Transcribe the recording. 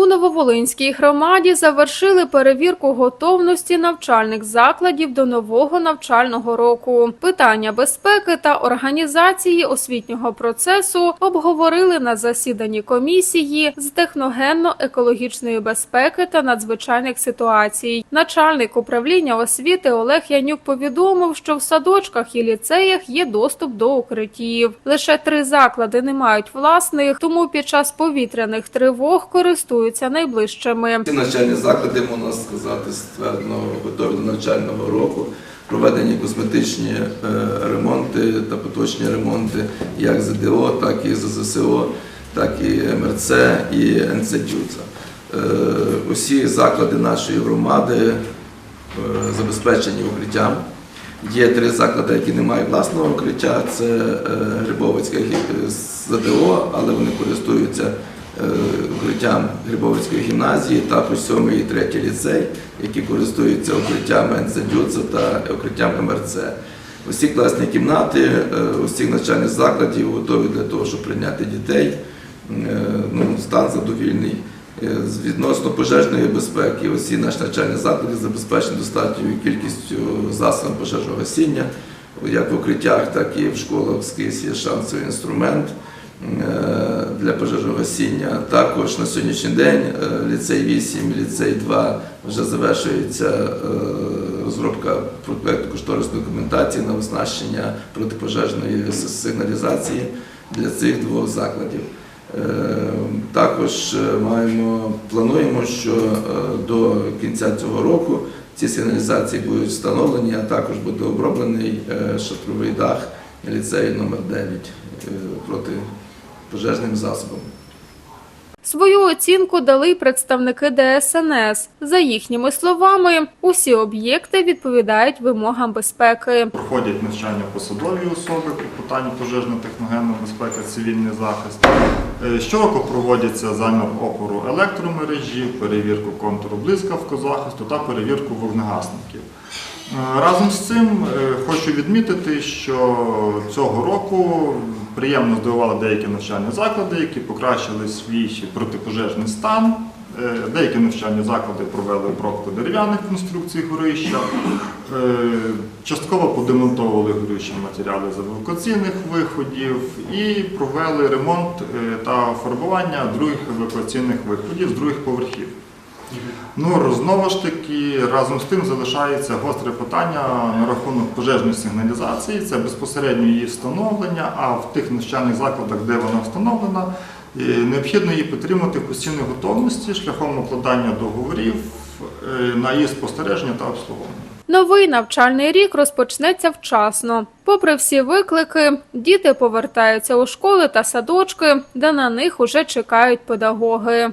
У Нововолинській громаді завершили перевірку готовності навчальних закладів до нового навчального року. Питання безпеки та організації освітнього процесу обговорили на засіданні комісії з техногенно-екологічної безпеки та надзвичайних ситуацій. Начальник управління освіти Олег Янюк повідомив, що в садочках і ліцеях є доступ до укриттів. Лише три заклади не мають власних, тому під час повітряних тривог користуються найближчими. Ці навчальні заклади, можна сказати, ствердно готові до навчального року. Проведені косметичні е, ремонти та поточні ремонти як ЗДО, так і ЗЗСО, так і МРЦ і НЦДЮЦа. Е, Усі заклади нашої громади е, забезпечені укриттям. Є три заклади, які не мають власного укриття. Це е, Грибовицька гі- ЗДО, але вони користуються укриттям Грибовицької гімназії, також 7 і 3 ліцей, які користуються укриттям НЗДЮЦа та укриттям МРЦ. Усі класні кімнати, е, усіх навчальних закладів готові для того, щоб прийняти дітей. Е, Ну, стан задовільний. Е, Відносно пожежної безпеки, усі наші навчальні заклади забезпечені достатньою кількістю засобів пожежного гасіння, як в укриттях, так і в школах скрізь є шансовий інструмент е, для пожежного гасіння. Також на сьогоднішній день е, ліцей 8, ліцей 2 вже завершується е, розробка проекту кошторисної документації на оснащення протипожежної сигналізації для цих двох закладів. Е, Також маємо, плануємо, що до кінця цього року ці сигналізації будуть встановлені, а також буде оброблений шатровий дах ліцею номер 9 е, протипожежним засобом. Свою оцінку дали й представники ДСНС. За їхніми словами, усі об'єкти відповідають вимогам безпеки. Проходять навчання посадові особи по питанню пожежно-техногенна безпека, цивільний захист. Е, Щороку проводяться замір опору електромережі, перевірку контуру блискавкозахисту та перевірку вогнегасників. Е, Разом з цим е, хочу відмітити, що цього року приємно здивували деякі навчальні заклади, які покращили свій протипожежний стан. Е, Деякі навчальні заклади провели обробку дерев'яних конструкцій горища, частково подемонтовували горючі матеріали з евакуаційних виходів і провели ремонт та фарбування других евакуаційних виходів з других поверхів. Ну, знову ж таки, разом з тим залишається гостре питання на рахунок пожежної сигналізації, це безпосередньо її встановлення, а в тих навчальних закладах, де вона встановлена, е, необхідно її підтримати в постійній готовності шляхом укладання договорів е, на її спостереження та обслуговування. Новий навчальний рік розпочнеться вчасно. Попри всі виклики, діти повертаються у школи та садочки, де на них уже чекають педагоги.